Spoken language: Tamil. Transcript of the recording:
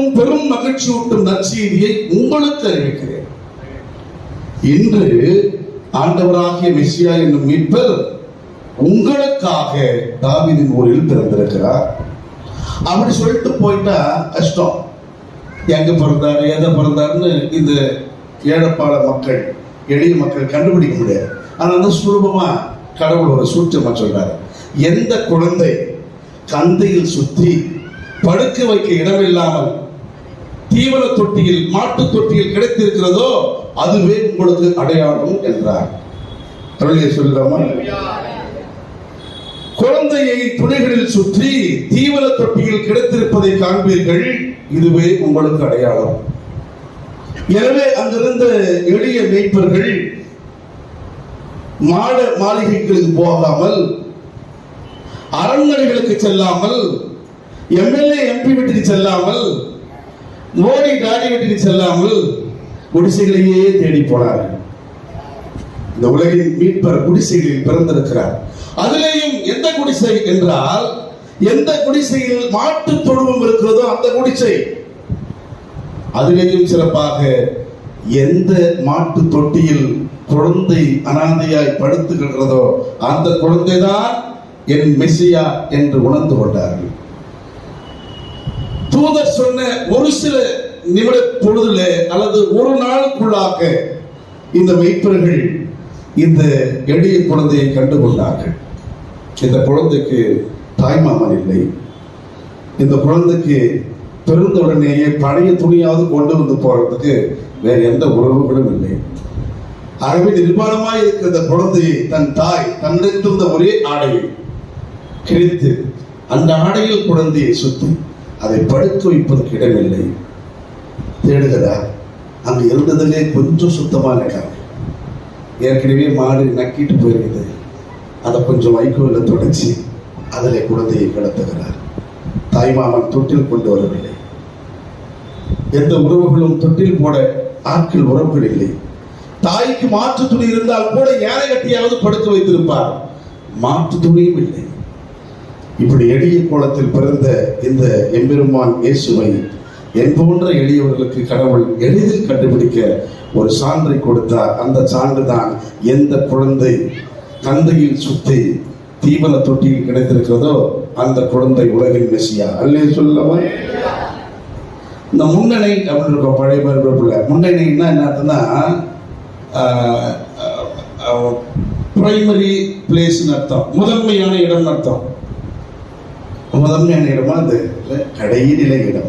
எல்லோருக்கும் பெரும் மகிழ்ச்சியூட்டும் நற்செய்தியை உங்களுக்கு அறிவிக்கிறேன். இன்று ஆண்டவராகிய மெசியா என்னும் மீட்பர் உங்களுக்காக தாவிதின் ஊரில் பிறந்திருக்கிறார். அப்படி சொல்லிட்டு போயிட்டா கஷ்டம். எங்க பிறந்தாரு எதை பிறந்தாருன்னு இந்த ஏழப்பாள மக்கள் எளிய மக்கள் கண்டுபிடிக்க முடியாது. அதனால சுலபமா கடவுள் ஒரு சூட்சமா சொல்றாரு. எந்த குழந்தை கந்தையில் சுற்றி படுக்க வைக்க இடமில்லாமல் தீவன தொட்டியில் மாட்டு தொட்டியில் கிடைத்திருக்கிறதோ அதுவே உங்களுக்கு அடையாளம் என்றார். குழந்தையை துணைகளில் சுற்றி தீவன தொட்டியில் கிடைத்திருப்பதை காண்பீர்கள் இதுவே உங்களுக்கு அடையாளம். எனவே அங்கிருந்த எளிய மேய்ப்பர்கள் மாட மாளிகைகளுக்கு போகாமல் அரண்மனைகளுக்கு செல்லாமல் எம்எல்ஏ எம்பி வீட்டுக்கு செல்லாமல் மோடி டாடி வீட்டுக்கு செல்லாமல் குடிசைகளையே தேடி போனார்கள் இந்த உலகின் மீட்பர் குடிசைகளில் பிறந்திருக்கிறார். அதிலேயும் எந்த குடிசை என்றால் எந்த குடிசையில் மாட்டு தொழுவம் இருக்கிறதோ அந்த குடிசை. அதிலேயும் சிறப்பாக எந்த மாட்டு தொட்டியில் குழந்தை அனாதையாய் படுத்து கிடக்கிறதோ அந்த குழந்தைதான் என் மெஸ்ஸியா என்று உணர்ந்து கொண்டார்கள். தூதர் சொன்ன ஒரு சில நிமிட பொழுதுல அல்லது ஒரு நாளுக்குள்ளாக இந்த மெய்ப்பர்கள் இந்த எளிய குழந்தையை கண்டுகொண்டார்கள். இந்த குழந்தைக்கு தாய்மாமன் இல்லை. இந்த குழந்தைக்கு பிறந்த உடனேயே பழைய துணியாவது கொண்டு வந்து போறதுக்கு வேற எந்த உறவுகளும் இல்லை. ஆகவே நிர்மாணமாய் இருக்கிற குழந்தையை தன் தாய் தன்னிருந்த ஒரே ஆடையை கிழித்து அந்த ஆடையில் குழந்தையை சுத்தி அதை படுத்து வைப்பதற்கு இடமில்லை. தேடுகிறார் அங்கு இருந்ததிலே கொஞ்சம் சுத்தமான இடம் ஏற்கனவே மாடு நக்கிட்டு போயிருக்குது. அதை கொஞ்சம் வைக்கோலில் தொடச்சி அதில் குழந்தையை கடத்துகிறார். தாய்மாமன் தொட்டில் கொண்டு வரவில்லை. எந்த உறவுகளும் தொட்டில் போட ஆட்கள் உறவுகள் இல்லை தாய்க்கு மாற்று துணி இருந்தால் கூட யாரை கட்டியாவது படுத்து வைத்திருப்பார். மாற்று துணியும் இல்லை. இப்படி எளிய கோலத்தில் பிறந்த இந்த எம்பெருமான் இயேசுவை என் போன்ற எளியவர்களுக்கு கடவுள் எளிதில் கண்டுபிடிக்க ஒரு சான்றை கொடுத்தார். அந்த சான்று தான் எந்த குழந்தை தந்தையில் சுத்தி தீவன தொட்டியில் கிடைத்திருக்கிறதோ அந்த குழந்தை உலகின் மெசியா. அல்லே சொல்லவா? இந்த முன்னணி அப்படின்னு இருக்கும் பழைய பருப்பில் முன்னணின்னா என்ன அர்த்தம்னா பிரைமரி பிளேஸ்னு அர்த்தம். முதன்மையான இடம்னு அர்த்தம். முதன்மையான இடமா அந்த கடைநிலை இடம்